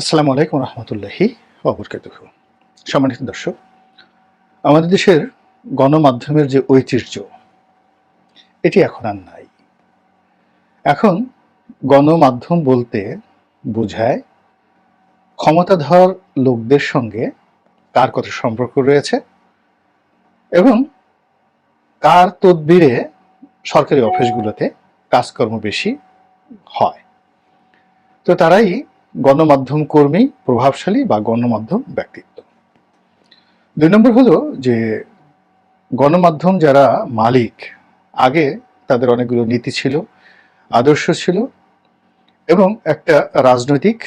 আসসালামু আলাইকুম রহমতুল্লাহি অবরকাতুহ সম্মানিত দর্শক, আমাদের দেশের গণমাধ্যমের যে ঐতিহ্য, এটি এখন আর নাই। এখন গণমাধ্যম বলতে বোঝায় ক্ষমতাধর লোকদের সঙ্গে কার কত সম্পর্ক রয়েছে এবং কার তদবিরে সরকারি অফিসগুলোতে কাজকর্ম বেশি হয়। তো তারাই গণমাধ্যম কর্মী, প্রভাবশালী বা গণমাধ্যম ব্যক্তিত্ব। দুই নম্বর হলো যে গণমাধ্যম যারা মালিক, আগে তাদের অনেকগুলো নীতি ছিল, আদর্শ ছিল এবং একটা রাজনৈতিক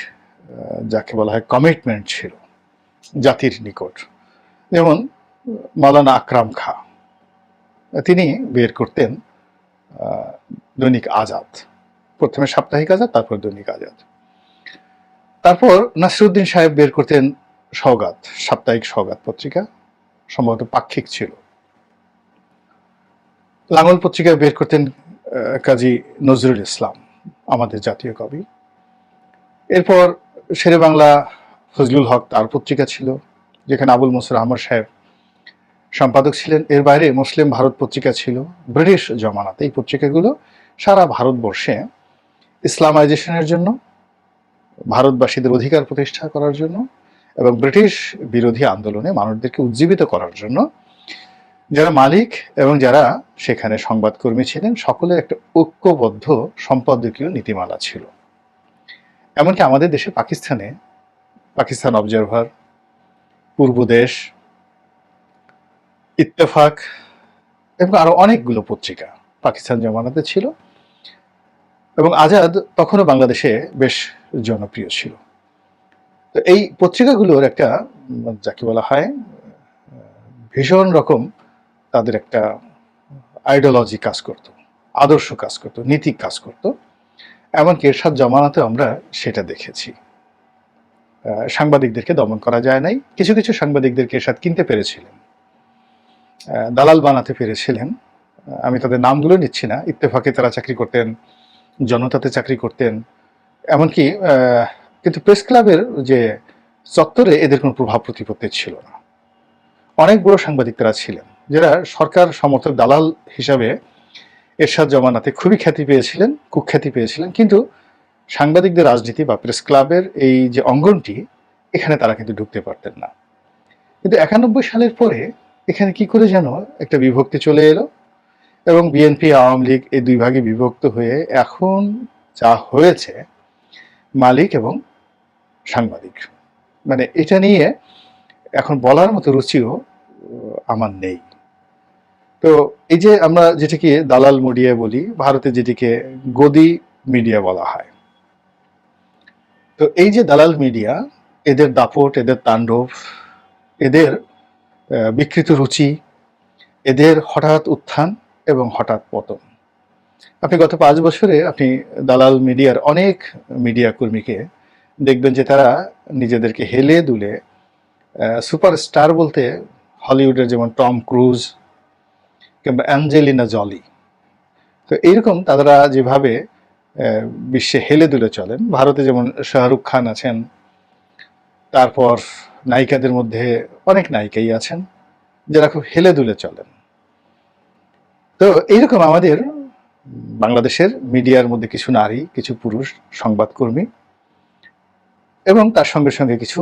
যাকে বলা হয় কমিটমেন্ট ছিল, জাতির নিকট। যেমন মালানা আকরাম খা, তিনি বের করতেন দৈনিক আজাদ। প্রথমে সাপ্তাহিক আজাদ, তারপর দৈনিক আজাদ। তারপর নাসিরুদ্দিন সাহেব বের করতেন সওগাত, সাপ্তাহিক সওগাত পত্রিকা, সম্ভবত পাক্ষিক ছিল। লাঙ্গল পত্রিকা বের করতেন কাজী নজরুল ইসলাম, আমাদের জাতীয় কবি। এরপর শেরে বাংলা ফজলুল হক তার পত্রিকা ছিল, যেখানে আবুল মসুর আহমদ সাহেব সম্পাদক ছিলেন। এর বাইরে মুসলিম ভারত পত্রিকা ছিল, ব্রিটিশ জমানাত। এই পত্রিকাগুলো সারা ভারতবর্ষে ইসলামাইজেশনের জন্য ভারতবাসীদের অধিকার প্রতিষ্ঠা করার জন্য এবং ব্রিটিশ বিরোধী আন্দোলনে মানুষদেরকে উজ্জীবিত করার জন্য যারা মালিক এবং যারা সেখানে সংবাদকর্মী ছিলেন, সকলের একটা ঐক্যবদ্ধ সম্পাদকীয় নীতিমালা ছিল। এমনকি আমাদের দেশে পাকিস্তানে, পাকিস্তান অবজারভার পূর্বদেশ ইত্তেফাক এবং আরও অনেকগুলো পত্রিকা পাকিস্তান জমানাতে ছিল। এবং আজাদ তখনও বাংলাদেশে বেশ জনপ্রিয় ছিল। তো এই পত্রিকাগুলোর একটা, যাকে বলা হয়, ভীষণ রকম তাদের একটা আইডিওলজি কাজ করত, আদর্শ কাজ করত, নীতি কাজ করত। এমনকি এরশাদ জমানাতে আমরা সেটা দেখেছি। সাংবাদিকদেরকে দমন করা যায় নাই। কিছু কিছু সাংবাদিকদেরকে এরশাদ কিনতে পেরেছিলেন। দালাল বানাতে পেরেছিলেন। আমি তাদের নামগুলো নিচ্ছি না। ইত্তেফাকে তারা চাকরি করতেন, জনতাতে চাকরি করতেন। এমনকি কিন্তু প্রেস ক্লাবের যে চত্বরে এদের কোনো প্রভাব প্রতিপত্তি ছিল না। অনেক বড় সাংবাদিক তারা ছিলেন, যারা সরকার সমর্থক দালাল হিসাবে এরশাদ জমানাতে খুবই খ্যাতি পেয়েছিলেন, কুখ্যাতি পেয়েছিলেন, কিন্তু সাংবাদিকদের রাজনীতি বা প্রেস ক্লাবের এই যে অঙ্গনটি, এখানে তারা কিন্তু ঢুকতে পারতেন না। কিন্তু একানব্বই সালের পরে এখানে কি করে যেন একটা বিভক্তি চলে এলো এবং বিএনপি, আওয়ামী লীগ এই দুই ভাগে বিভক্ত হয়ে এখন যা হয়েছে মালিক এবং সাংবাদিক। মানে এটা নিয়ে এখন বলার মতো রুচিও আমার নেই। তো এই যে আমরা যেটাকে দালাল মিডিয়া বলি, ভারতে যেটিকে গদি মিডিয়া বলা হয়। তো এই যে দালাল মিডিয়া, এদের দাপট, এদের তাণ্ডব, এদের বিকৃত রুচি, এদের হঠাৎ উত্থান এবং হঠাৎ পতন। আপনি গত পাঁচ বছরে আপনি দালাল মিডিয়ার অনেক মিডিয়া কর্মীকে দেখবেন যে তারা নিজেদেরকে হেলে দুলে সুপারস্টার বলতে হলিউডের যেমন টম ক্রুজ কিংবা অ্যাঞ্জেলিনা জলি। তো এইরকম তারা যেভাবে বিশ্বে হেলে দুলে চলেন, ভারতে যেমন শাহরুখ খান আছেন, তারপর নায়িকাদের মধ্যে অনেক নায়িকাই আছেন, যারা খুব হেলে দুলে চলেন। তো এইরকম আমাদের বাংলাদেশের মিডিয়ার মধ্যে কিছু নারী, কিছু পুরুষ সংবাদকর্মী এবং তার সঙ্গে সঙ্গে কিছু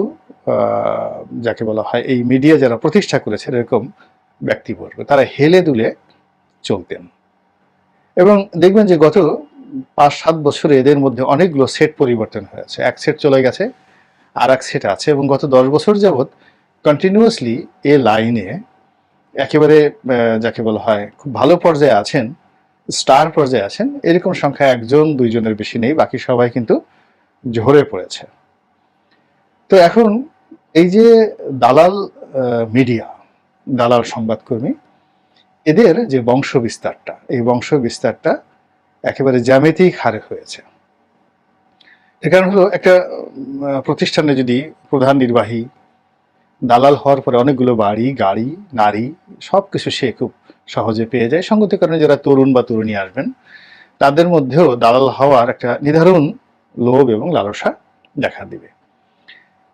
যাকে বলা হয় এই মিডিয়া যারা প্রতিষ্ঠা করেছে এরকম ব্যক্তিবর্গ, তারা হেলে দুলে চলতেন। এবং দেখবেন যে গত পাঁচ, সাত বছরে এদের মধ্যে অনেকগুলো সেট পরিবর্তন হয়েছে। এক সেট চলে গেছে আর এক সেট আছে এবং গত দশ বছর যাবৎ কন্টিনিউয়াসলি এ লাইনে একেবারে যাকে বলা হয় খুব ভালো পর্যায়ে আছেন স্টার পর্যায়ে আছেন। এরকম সংখ্যা একজন, দুইজনের বেশি নেই, বাকি সবাই কিন্তু ঝরে পড়েছে। তো এখন এই যে দালাল মিডিয়া, দালাল সংবাদকর্মী, এদের যে বংশ বিস্তারটা, এই বংশ বিস্তারটা একেবারে জ্যামিতিক হারে হয়েছে। এর কারণ হলো একটা প্রতিষ্ঠানে যদি প্রধান নির্বাহী, দালাল হওয়ার পরে অনেকগুলো বাড়ি, গাড়ি, নারী সব কিছু সে খুব সহজে পেয়ে যায়। সঙ্গতি কারণে যারা তরুণ বা তরুণী আসবেন, তাদের মধ্যেও দালাল হওয়ার একটা নির্ধারণ লোভ এবং লালসা দেখা দিবে।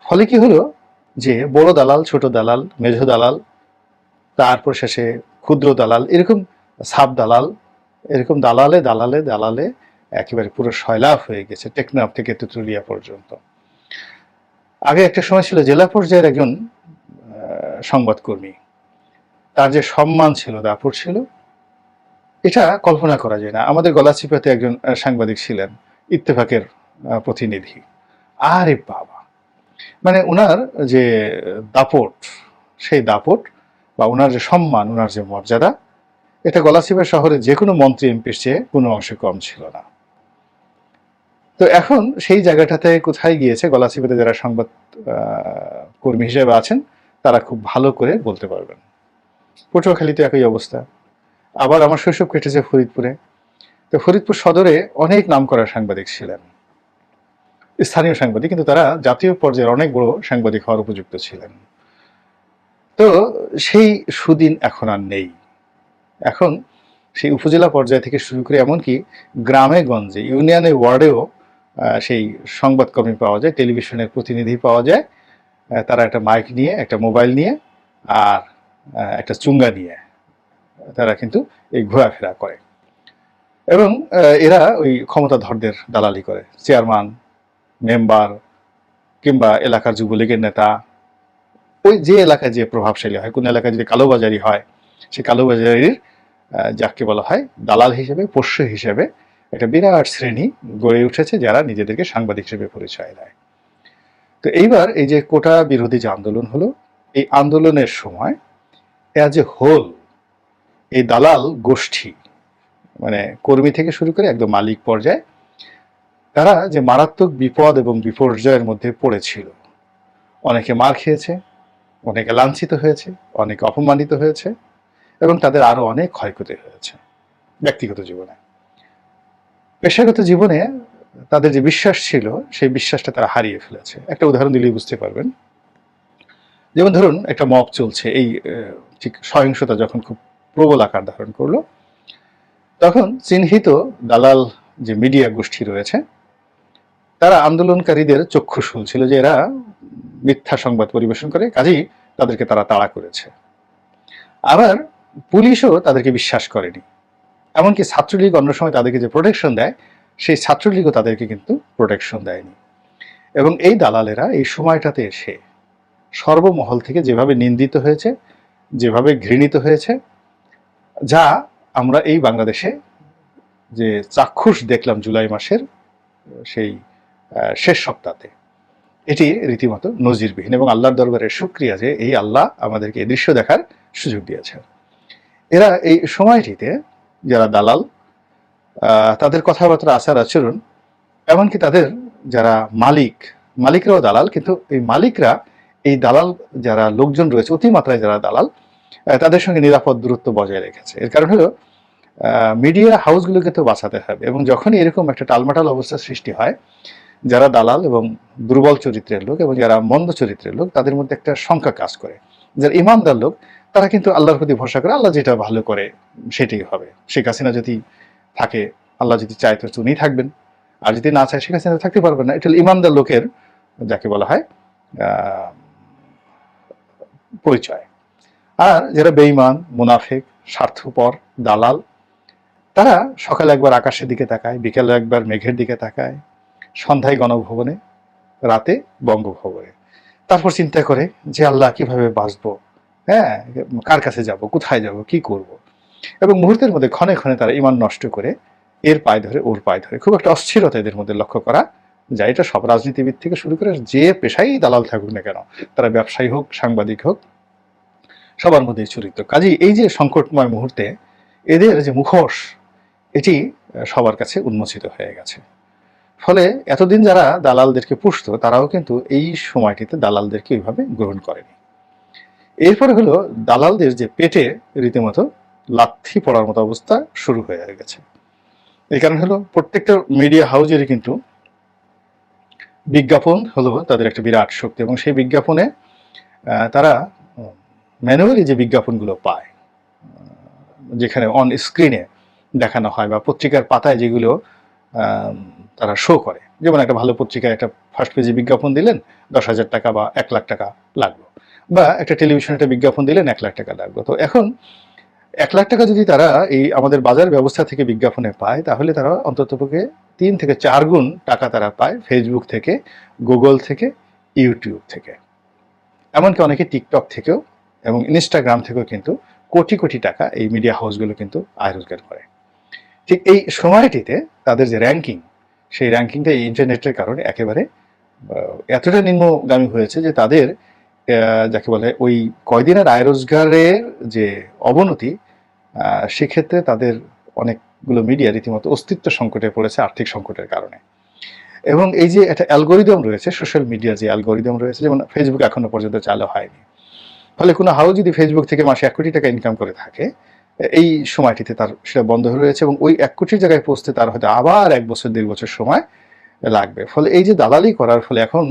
ফলে কি হলো যে বড় দালাল, ছোট দালাল, মেঝো দালাল, তারপর শেষে ক্ষুদ্র দালাল, এরকম সাব দালাল, এরকম দালালে দালালে দালালে একেবারে পুরো সয়লাভ হয়ে গেছে টেকনাফ থেকে তেঁতুলিয়া পর্যন্ত। আগে একটা সময় ছিল জেলা পর্যায়ের একজন সংবাদকর্মী। তার যে সম্মান ছিল দাপট ছিল, এটা কল্পনা করা যায় না। আমাদের গলাচিপাতে একজন সাংবাদিক ছিলেন, ইত্তেফাকের প্রতিনিধি। আরে বাবা! মানে ওনার যে দাপট, সেই দাপট বা ওনার যে সম্মান ওনার যে মর্যাদা, এটা গলাচিপা শহরে যে কোনো মন্ত্রী এমপির চেয়ে কোনো অংশে কম ছিল না। তো এখন সেই জায়গাটাতে কোথায় গিয়েছে, গলাচিপাতে যারা সংবাদ কর্মী হিসেবে আছেন, তারা খুব ভালো করে বলতে পারবেন। পটুয়াখালীতে একই অবস্থা। আবার আমার শৈশব কেটেছে ফরিদপুরে। তো ফরিদপুর সদরে অনেক নামকরা সাংবাদিক ছিলেন। স্থানীয় সাংবাদিক, কিন্তু তারা জাতীয় পর্যায়ের অনেক বড় সাংবাদিক হওয়ার উপযুক্ত ছিলেন। তো সেই সুদিন এখন আর নেই। এখন সেই উপজেলা পর্যায় থেকে শুরু করে এমনকি গ্রামে গঞ্জে, ইউনিয়নে ওয়ার্ডেও সেই সংবাদকর্মী পাওয়া যায়, টেলিভিশনের প্রতিনিধি পাওয়া যায়। তারা একটা মাইক নিয়ে, একটা মোবাইল নিয়ে, আর একটা চুঙ্গা নিয়ে তারা কিন্তু এই ঘোরাফেরা করে। এবং এরা ওই ক্ষমতাধরদের দালালি করে। চেয়ারম্যান, মেম্বার কিংবা এলাকার যুবলীগের নেতা। ওই যে এলাকায় যে প্রভাবশালী হয়, কোন এলাকায় যদি কালোবাজারি হয়, সেই কালোবাজারির যাকে বলা হয় দালাল হিসেবে, পোষ্য হিসেবে একটা বিরাট শ্রেণি গড়ে উঠেছে যারা নিজেদেরকে সাংবাদিক হিসেবে পরিচয় দেয়। তো এইবার এই যে কোটা বিরোধী যে আন্দোলন হলো, এই আন্দোলনের সময় এ যে হোল, এই দালাল গোষ্ঠী। মানে কর্মী থেকে শুরু করে একদম মালিক পর্যায়ে, তারা যে মারাত্মক বিপদ এবং বিপর্যয়ের মধ্যে পড়েছিল। অনেকে মার খেয়েছে, অনেকে লাঞ্ছিত হয়েছে, অনেকে অপমানিত হয়েছে, এবং তাদের আরও অনেক ক্ষয়ক্ষতি হয়েছে, ব্যক্তিগত জীবনে। পেশাগত জীবনে তাদের যে বিশ্বাস ছিল, সেই বিশ্বাসটা তারা হারিয়ে ফেলেছে। একটা উদাহরণ দিলেই বুঝতে পারবেন। যেমন ধরুন, একটা মব চলছে, এই ঠিক সহিংসতা যখন খুব প্রবল আকার ধারণ করল, তখন চিহ্নিত দালাল যে মিডিয়া গোষ্ঠী রয়েছে, তারা আন্দোলনকারীদের চক্ষুশূল ছিল যে এরা মিথ্যা সংবাদ পরিবেশন করে, কাজেই তাদেরকে তারা তাড়া করেছে। আবার পুলিশও তাদেরকে বিশ্বাস করেনি। এমনকি ছাত্রলীগ অন্য সময় তাদেরকে যে প্রোটেকশন দেয়, সেই ছাত্রলীগও তাদেরকে কিন্তু প্রোটেকশন দেয়নি। এবং এই দালালেরা এই সময়টাতে এসে সর্বমহল থেকে যেভাবে নিন্দিত হয়েছে যেভাবে ঘৃণিত হয়েছে, যা আমরা এই বাংলাদেশে যে চাক্ষুষ দেখলাম জুলাই মাসের, সেই শেষ সপ্তাহে এটি রীতিমতো নজিরবিহীন এবং আল্লাহর দরবারের সুক্রিয়া যে এই আল্লাহ আমাদেরকে এই দৃশ্য দেখার সুযোগ দিয়েছেন। এরা এই সময়টিতে যারা দালাল তাদের কথাবার্তা আচার আচরণ, এমনকি তাদের যারা মালিক, মালিকরাও দালাল, কিন্তু এই মালিকরা এই দালাল যারা লোকজন রয়েছে, অতিমাত্রায় যারা দালাল তাদের সঙ্গে নিরাপদ দূরত্ব বজায় রেখেছে। এর কারণ হলো মিডিয়া হাউসগুলোকে তো বাঁচাতে হবে এবং যখনই এরকম একটা টালমাটাল অবস্থার সৃষ্টি হয়, যারা দালাল এবং দুর্বল চরিত্রের লোক এবং যারা মন্দ চরিত্রের লোক, তাদের মধ্যে একটা সংখ্যা কাজ করে। যারা ইমানদার লোক, তারা কিন্তু আল্লাহর প্রতি ভরসা করে, আল্লাহ যেটা ভালো করে সেটাই হবে। শেখ হাসিনা যদি থাকে, আল্লাহ যদি চায় তো উনি থাকবেন। আর যদি না চায়, শেখ হাসিনা থাকতে পারবেন না। এটা ইমানদার লোকের, যাকে বলা হয় পরিচয়। আর যারা বেঈমান, মুনাফেক, স্বার্থপর, দালাল, তারা সকালে একবার আকাশের দিকে তাকায়, বিকেলে একবার মেঘের দিকে তাকায়, সন্ধ্যায় গণভবনে, রাতে বঙ্গভবনে। তারপর চিন্তা করে যে আল্লাহ কীভাবে বাঁচবো? হ্যাঁ কার কাছে যাব? কোথায় যাব? কি করব? এবং মুহূর্তের মধ্যে ক্ষণে ক্ষণে তারা ইমান নষ্ট করে এর পায়ে ধরে, ওর পায়ে ধরে, খুব একটা অস্থিরতা এদের মধ্যে লক্ষ্য করা যায়। এটা সব রাজনীতিবিদ থেকে শুরু করে যে পেশাই দালাল থাকুক না কেন, তারা ব্যবসায়ী হোক, সাংবাদিক হোক সবার মধ্যেই চরিত্র। কাজেই এই যে সংকটময় মুহূর্তে এদের যে মুখোশ, এটি সবার কাছে উন্মোচিত হয়ে গেছে। ফলে এতদিন যারা দালালদেরকে পুষত, তারাও কিন্তু এই সময়টিতে দালালদেরকে ওইভাবে গ্রহণ করেনি। এরপরে হলো দালালদের যে পেটে রীতিমতো লাথি পড়ার মতো অবস্থা শুরু হয়ে গেছে। এই কারণে হলো প্রত্যেকটা মিডিয়া হাউজেরই কিন্তু বিজ্ঞাপন হলো তাদের একটা বিরাট শক্তি এবং সেই বিজ্ঞাপনে তারা ম্যানুয়ালি যে বিজ্ঞাপনগুলো পায়, যেখানে অন স্ক্রিনে দেখানো হয় বা পত্রিকার পাতায় যেগুলো তারা শো করে। যেমন একটা ভালো পত্রিকায় একটা ফার্স্ট পেজে বিজ্ঞাপন দিলেন, দশ হাজার টাকা বা এক লাখ টাকা লাগল। বা একটা টেলিভিশনে একটা বিজ্ঞাপন দিলেন, এক লাখ টাকা লাগল। তো এখন এক লাখ টাকা যদি তারা এই আমাদের বাজার ব্যবস্থা থেকে বিজ্ঞাপনে পায়, তাহলে তারা অন্ততপক্ষে তিন থেকে চার গুণ টাকা তারা পায় ফেসবুক থেকে গুগল থেকে ইউটিউব থেকে। এমনকি অনেকে টিকটক থেকেও এবং ইনস্টাগ্রাম থেকেও কিন্তু কোটি কোটি টাকা এই মিডিয়া হাউসগুলো কিন্তু আয় রোজগার করে। ঠিক এই সময়টিতে তাদের যে র্যাঙ্কিং সেই র্যাঙ্কিংটা এই ইন্টারনেটের কারণে একেবারে এতটা নিম্নগামী হয়েছে যে তাদের যাকে বলে ওই কয়দিনের আয় রোজগারের যে অবনতি সেক্ষেত্রে তাদের অনেকগুলো মিডিয়া রীতিমতো অস্তিত্ব সংকটে পড়েছে আর্থিক সংকটের কারণে। এবং এই যে একটা অ্যালগোরিদম রয়েছে সোশ্যাল মিডিয়ার যে অ্যালগোরিদম রয়েছে, যেমন ফেসবুক এখনও পর্যন্ত চালু হয়নি। ফলে কোনো হাউ যদি ফেসবুক থেকে মাসে এক কোটি টাকা ইনকাম করে থাকে, এই সময়টিতে তার সেটা বন্ধ হয়ে রয়েছে এবং ওই এক কোটির জায়গায় পৌঁছতে তার হয়তো আবার এক বছর, দেড় বছর সময় লাগবে। ফলে এই যে দালালি করার ফলে এখন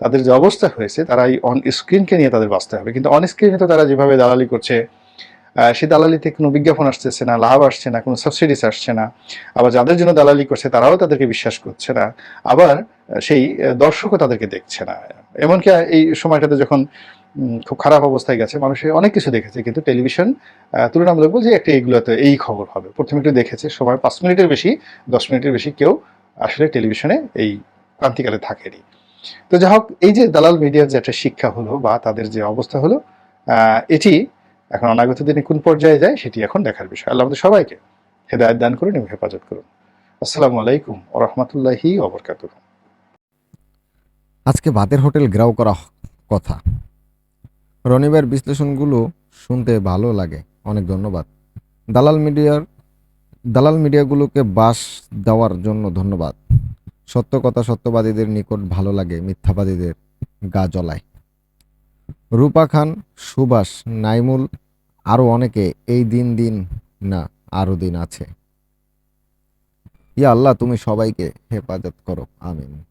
তাদের যে অবস্থা হয়েছে, তারা এই অন স্ক্রিনকে নিয়ে তাদের বাঁচতে হবে। কিন্তু অন স্ক্রিনে তো তারা যেভাবে দালালি করছে সেই দালালিতে কোনো বিজ্ঞাপন আসতেছে না, লাভ আসছে না, কোনো সাবসিডিস আসছে না, আবার যাদের জন্য দালালি করছে তারাও তাদেরকে বিশ্বাস করছে না, আবার সেই দর্শকও তাদেরকে দেখছে না। এমনকি এই সময়টাতে যখন খুব খারাপ অবস্থায় গেছে। মানুষে অনেক কিছু দেখেছে, কিন্তু টেলিভিশন তুলনামূলক বলছে একটা এইগুলোতে এই খবর হবে। প্রথমে একটু দেখেছে, সময় পাঁচ মিনিটের বেশি, দশ মিনিটের বেশি কেউ আসলে টেলিভিশনে এই ক্রান্তিকালে থাকেনি। তো যাই হোক, এই যে দালাল মিডিয়ার যে একটা শিক্ষা হলো বা তাদের যে অবস্থা হলো এটি এখন অনাগত দিনে কোন পর্যায়ে যায় সেটি এখন দেখার বিষয়। আল্লাহ আমাদের সবাইকে হেদায়ত দান করুন এবং হেফাজত করুন। আসসালামু আলাইকুম রহমতুল্লাহি ওবরকাতুহ। আজকে বাদের হোটেল গ্রাও করা কথা। রনিবার বিশ্লেষণগুলো শুনতে ভালো লাগে। অনেক ধন্যবাদ। দালাল মিডিয়ার দালাল মিডিয়াগুলোকে বাস দেওয়ার জন্য ধন্যবাদ। সত্য কথা সত্যবাদীদের নিকট ভালো লাগে মিথ্যাবাদীদের গা জ্বলায়। রূপা খান, সুভাষ, নাইমুল আরও অনেকে এই দিন দিন না আরও দিন আছে। ইয়া আল্লাহ, তুমি সবাইকে হেফাজত করো। আমিন।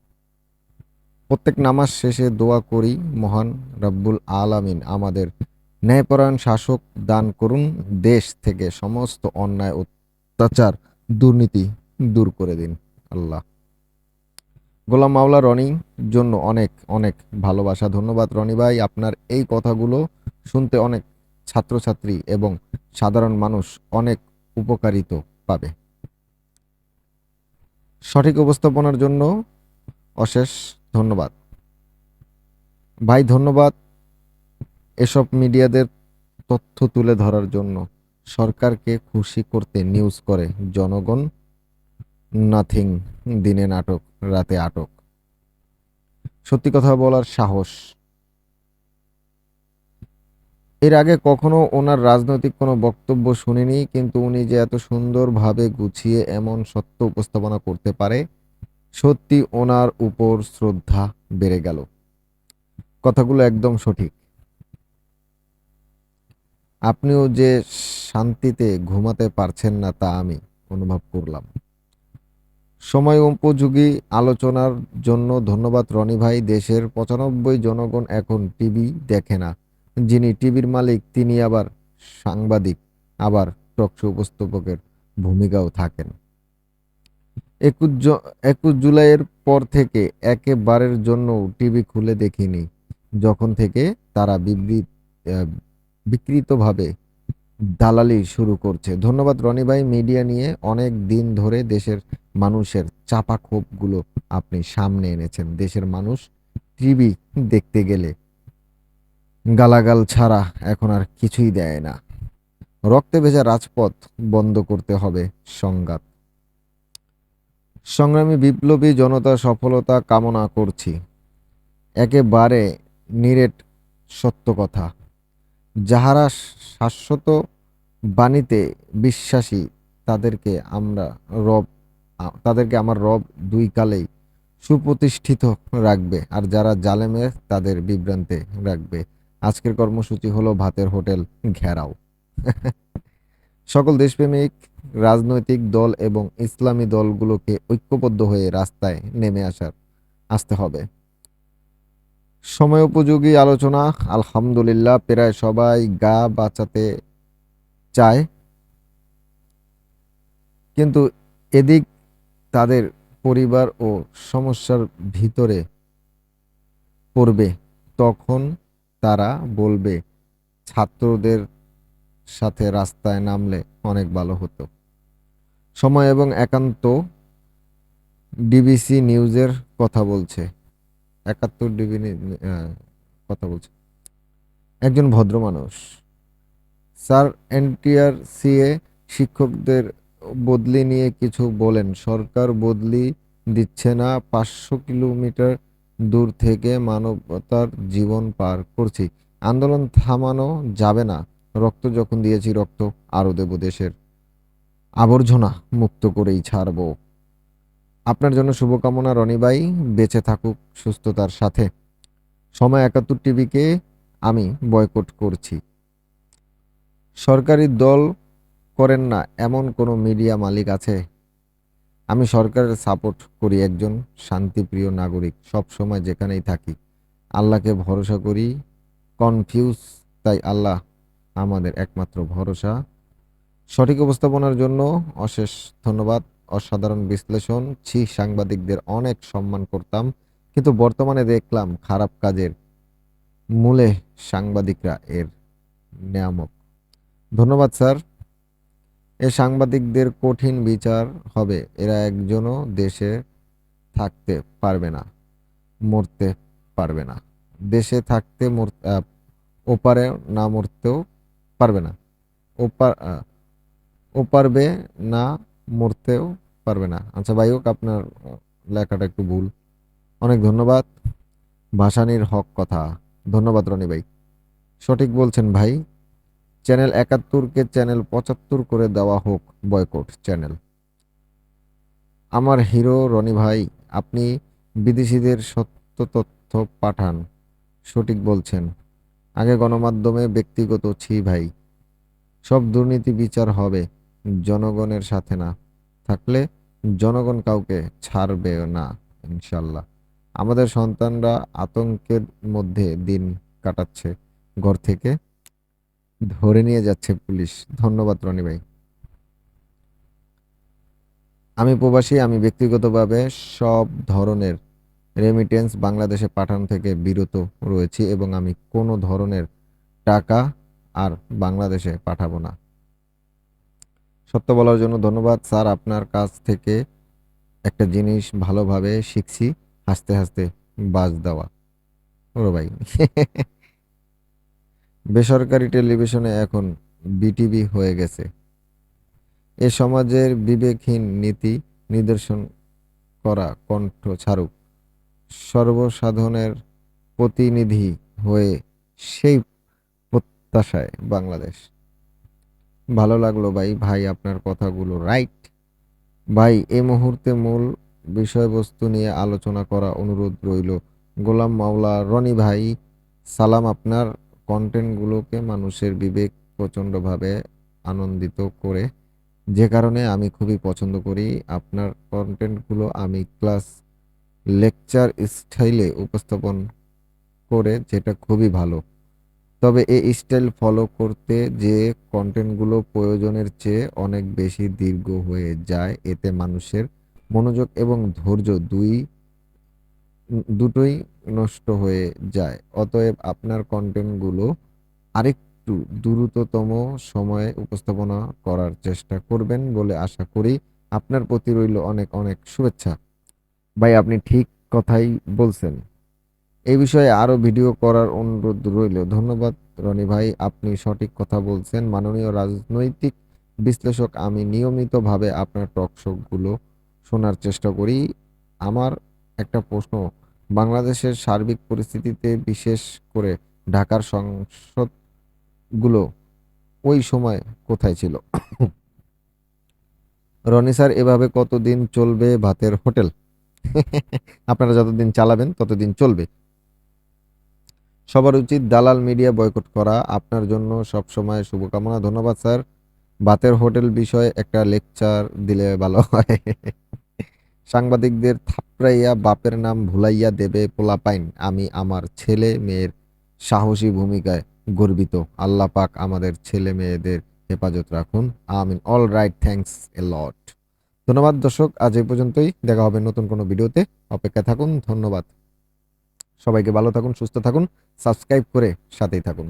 প্রত্যেক নামাজ শেষে দোয়া করি, মহান রব্বুল আলামিন আমাদের ন্যায়পরায়ণ শাসক দান করুন, দেশ থেকে সমস্ত অন্যায়, অত্যাচার, দুর্নীতি দূর করে দিন। আল্লাহ। গোলাম মাওলা রনি জন্য অনেক অনেক ভালোবাসা, ধন্যবাদ রনি ভাই। আপনার এই কথাগুলো শুনতে অনেক ছাত্রছাত্রী এবং সাধারণ মানুষ অনেক উপকারিত পাবে। সঠিক উপস্থাপনার জন্য অশেষ ধন্যবাদ। ভাই, ধন্যবাদ এসব মিডিয়াদের তথ্য তুলে ধরার জন্য। সরকারকে খুশি করতে নিউজ করে জনগণ। নাথিং দিনে নাটক, রাতে আটক। সত্যি কথা বলার সাহস। এর আগে কখনো ওনার রাজনৈতিক কোনো বক্তব্য শুনিনি, কিন্তু উনি যে এত সুন্দরভাবে গুছিয়ে এমন সত্য উপস্থাপনা করতে পারে সত্যি ওনার উপর শ্রদ্ধা বেড়ে গেল। কথাগুলো একদম সঠিক। আপনিও যে শান্তিতে ঘুমাতে পারছেন না তা আমি অনুভব করলাম। সময় উপযোগী আলোচনার জন্য ধন্যবাদ রনি ভাই। দেশের পঁচানব্বই জনগণ এখন টিভি দেখে না। যিনি টিভির মালিক, তিনি আবার সাংবাদিক, আবার টকশো উপস্থাপকের ভূমিকাও থাকেন। একুশ একুশ জুলাইয়ের পর থেকে একেবারের জন্য টিভি খুলে দেখিনি। যখন থেকে তারা বিবৃত বিকৃতভাবে দালালি শুরু করছে। ধন্যবাদ রনি ভাই, মিডিয়া নিয়ে অনেক দিন ধরে দেশের মানুষের চাপা ক্ষোভগুলো আপনি সামনে এনেছেন। দেশের মানুষ টিভি দেখতে গেলে গালাগাল ছাড়া এখন আর কিছুই দেয় না। রক্তে ভেজা রাজপথ বন্ধ করতে হবে সংঘাত। সংগ্রামী বিপ্লবী জনতা সফলতা কামনা করছি। একেবারে নিরেট সত্য কথা। যাহারা শাশ্বত বাণীতে বিশ্বাসী, তাদেরকে আমরা রব, তাদেরকে আমার রব দুই কালেই সুপ্রতিষ্ঠিত রাখবে, আর যারা জালেমে, তাদের বিভ্রান্তে রাখবে। আজকের কর্মসূচি হলো ভাতের হোটেল ঘেরাও। সকল দেশপ্রেমিক, রাজনৈতিক দল এবং ইসলামী দলগুলোকে ঐক্যবদ্ধ হয়ে রাস্তায় নেমে আসার, আসতে হবে। সময় উপযোগী আলোচনা, আলহামদুলিল্লাহ, প্রায় সবাই গা বাঁচাতে চায়। কিন্তু এদিক তাদের পরিবার ও সমস্যার ভিতরে পড়বে, তখন তারা বলবে, ছাত্রদের সাথে রাস্তায় নামলে অনেক ভালো হতো। সময় এবং একান্ত ডিবিসি নিউজের কথা বলছে। একাত্তর ডিবি কথা বলছে। একজন ভদ্র মানুষ। স্যার এনটিআর সিএ শিক্ষকদের বদলি নিয়ে কিছু বলেন। সরকার বদলি দিচ্ছে না, পাঁচশো কিলোমিটার দূর থেকে মানবতার জীবন পার করছি। আন্দোলন থামানো যাবে না। রক্ত যখন দিয়েছি রক্ত আরও দেব দেশের। আবর্জনা মুক্ত করেই ছাড়বো। আপনার জন্য শুভকামনা, রনি ভাই। বেঁচে থাকুক সুস্থতার সাথে। সময় একাত্তর টিভিকে আমি বয়কট করছি। সরকারি দল করেন না এমন কোনো মিডিয়া মালিক আছে। আমি সরকারের সাপোর্ট করি একজন শান্তিপ্রিয় নাগরিক, সব সময় যেখানেই থাকি। আল্লাহকে ভরসা করি কনফিউজ তাই আল্লাহ আমাদের একমাত্র ভরসা। সঠিক উপস্থাপনার জন্য অশেষ ধন্যবাদ। অসাধারণ বিশ্লেষণ। ছি, সাংবাদিকদের অনেক সম্মান করতাম। কিন্তু বর্তমানে দেখলাম খারাপ কাজের মূলে সাংবাদিকরা এর নিয়ামক। ধন্যবাদ, স্যার। এ সাংবাদিকদের কঠিন বিচার হবে। এরা একজনও দেশে থাকতে পারবে না, মরতে পারবে না। দেশে থাকতে মর ওপারে না মরতেও পারবে না। ওপার ও পারবে না, মরতেও পারবে না। আচ্ছা ভাই হোক, আপনার লেখাটা একটু ভুল। অনেক ধন্যবাদ। ভাসানির হক কথা। ধন্যবাদ, রনি ভাই। সঠিক বলছেন, ভাই, চ্যানেল একাত্তরকে চ্যানেল পঁচাত্তর করে দেওয়া হোক বয়কট চ্যানেল। আমার হিরো, রনি ভাই, আপনি বিদেশিদের সত্য তথ্য পাঠান। সঠিক বলছেন। আগে গণমাধ্যমে ব্যক্তিগত, ছি ভাই। সব দুর্নীতি বিচার হবে, জনগণের সাথে না। থাকলে জনগণ কাউকে ছাড়বে না, ইনশাল্লাহ। আমাদের সন্তানরা আতঙ্কের মধ্যে দিন কাটাচ্ছে, ঘর থেকে ধরে নিয়ে যাচ্ছে পুলিশ। ধন্যবাদ, রনি ভাই। আমি প্রবাসী, আমি ব্যক্তিগতভাবে সব ধরনের রেমিটেন্স বাংলাদেশে পাঠানো থেকে বিরত রয়েছি এবং আমি কোনো ধরনের টাকা আর বাংলাদেশে পাঠাবো না। সত্য বলার জন্য ধন্যবাদ। স্যার, আপনার কাছ থেকে একটা জিনিস ভালোভাবে শিখছি, হাসতে হাসতে বাজ দেওয়া। ওরো ভাই। বেসরকারি টেলিভিশনে এখন বিটিভি হয়ে গেছে। এ সমাজের বিবেকহীন নীতি নিদর্শন করা কণ্ঠ ছাড়ুক। সর্বসাধারণের প্রতিনিধি হয়ে সেই প্রত্যাশায় বাংলাদেশ। ভালো লাগল ভাই ভাই আপনার কথাগুলো রাইট ভাই এ মুহূর্তে মূল বিষয়বস্তু নিয়ে আলোচনা করা অনুরোধ রইল গোলাম মাওলা রনি ভাই। সালাম আপনার কন্টেন্টগুলোকে মানুষের বিবেক প্রচণ্ডভাবে আনন্দিত করে। যে কারণে আমি খুবই পছন্দ করি আপনার কন্টেন্টগুলো আমি ক্লাস লেকচার স্টাইলে উপস্থাপন করে, যেটা খুবই ভালো। তবে এই স্টাইল ফলো করতে যে কন্টেন্টগুলো প্রয়োজনের চেয়ে অনেক বেশি দীর্ঘ হয়ে যায়, এতে মানুষের মনোযোগ এবং ধৈর্য দুই, দুটোই নষ্ট হয়ে যায়। অতএব আপনার কন্টেন্টগুলো আরেকটু দ্রুততম সময়ে উপস্থাপনা করার চেষ্টা করবেন বলে আশা করি। আপনার প্রতি রইল অনেক অনেক শুভেচ্ছা। ভাই, আপনি ঠিক কথাই বলছেন। এই বিষয়ে আরও ভিডিও করার অনুরোধ রইল। ধন্যবাদ, রনি ভাই, আপনি সঠিক কথা বলছেন। মাননীয় রাজনৈতিক বিশ্লেষক, আমি নিয়মিতভাবে আপনার টকগুলো শোনার চেষ্টা করি। আমার একটা প্রশ্ন, বাংলাদেশের সার্বিক পরিস্থিতিতে বিশেষ করে ঢাকার সংসদগুলো ওই সময় কোথায় ছিল? রনি স্যার, এভাবে কতদিন চলবে ভাতের হোটেল? আপনারা যতদিন চালাবেন, ততদিন চলবে। সবার উচিত দালাল মিডিয়া বয়কট করা। আপনার জন্য সব সময় শুভকামনা। ধন্যবাদ, স্যার। বাতের হোটেল বিষয়ে একটা লেকচার দিলে ভালো হয়। সাংবাদিকদের থাপড়াইয়া বাপের নাম ভুলাইয়া দেবে পোলাপাইন আমি আমার ছেলে মেয়ের সাহসী ভূমিকায় গর্বিত। আল্লাহ পাক আমাদের ছেলে মেয়েদের হেফাজত রাখুন। আমিন। All right thanks a lot ধন্যবাদ দর্শক, আজ এই পর্যন্তই। দেখা হবে নতুন কোনো ভিডিওতে। অপেক্ষা থাকুন, ধন্যবাদ। সবাইকে ভালো থাকুন, সুস্থ থাকুন, সাবস্ক্রাইব করে সাথেই থাকুন।